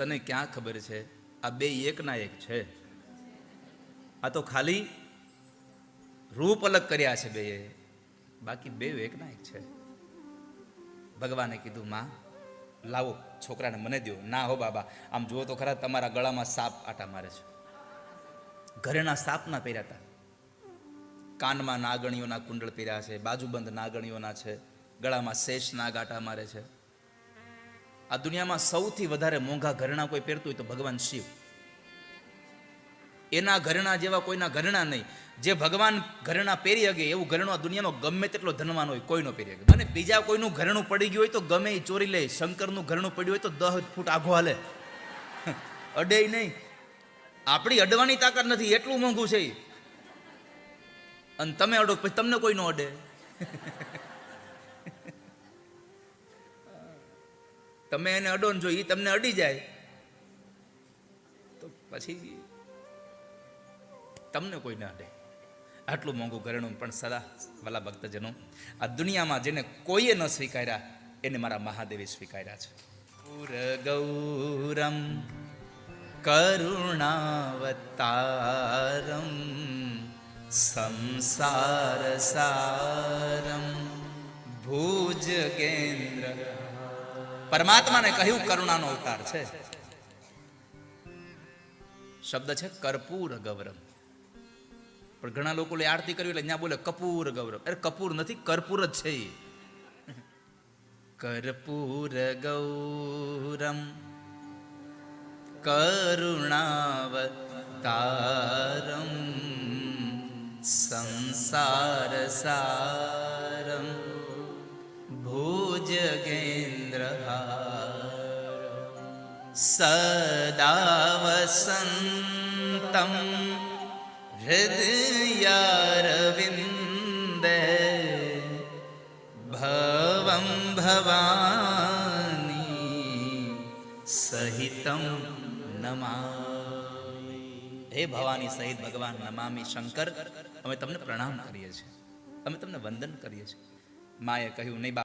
તને ક્યાં ખબર છે? આ બે એકના એક છે. આ તો ખાલી રૂપ અલગ કર્યા છે બે. બાકી બે એકના એક છે. ભગવાને કીધું, માં, લાવો, છોકરાને મને દો ના હો બાબા, આમ જુઓ તો ખરા તમારા ગળામાં સાપ આટા મારે છે. ઘરેના સાપના પહેર્યા હતા. કાનમાં નાગણીઓના કુંડળ પહેર્યા છે, બાજુબંધ નાગણીઓના છે, ગળામાં શેષ નાગ આટા મારે છે. આ દુનિયામાં સૌથી વધારે મોંઘા ઘરેણા કોઈ પહેરતું હોય તો ભગવાન શિવ. એના ઘરેણા જેવા કોઈના ઘરેણા નહીં. જે ભગવાન ઘરેણા પહેરી શકે, એવું ઘરેણું આ દુનિયાનો ગમે તેટલો ધનવાન હોય, કોઈનો પહેરી શકે. અને બીજા કોઈનું ઘરેણું પડી ગયું હોય તો ગમે એ ચોરી લે, શંકરનું ઘરેણું પડ્યું હોય તો દહ ફૂટ આઘો હાલે. અડે નહીં. આપણી અડવાની તાકાત નથી, એટલું મોંઘું છે અને તમે અડો તમને કોઈ ન અડે. તમે એને અડો ને જો એ તમને અડી જાય, તો પછી તમને કોઈ ના અડે. આટલું મોંઘું ઘરેણું પણ સદા વાલા ભક્તજનો, આ દુનિયામાં જેને કોઈએ ન સ્વીકાર્યા, એને મારા મહાદેવે સ્વીકાર્યા છે. પુર ગૌરમ, કરુણાવતારમ સંસાર સારમ ભુજગેન્દ્ર પરમાત્માને કહ્યું, કરુણાનો અવતાર છે. શબ્દ છે, કર્પૂર ગૌરવ. પણ ઘણા લોકો આરતી કર્યું એટલે ત્યાં બોલે, કપૂર ગૌરવ. અરે, કપૂર નથી, કર્પૂર જ છે. કર્પૂર ગૌરમ, કરુણાવતારમ સંસાર સારમ ભુજગેન્દ્ર સદા વસંતમ હૃદયારવિંદે ભવમ ભવાની સહિતમ નમા હે ભવાની સહિત ભગવાન નમામી શંકર અમે તમને પ્રણામ કરીએ છીએ, અમે તમને વંદન કરીએ છીએ। માએ કહ્યું, નહીં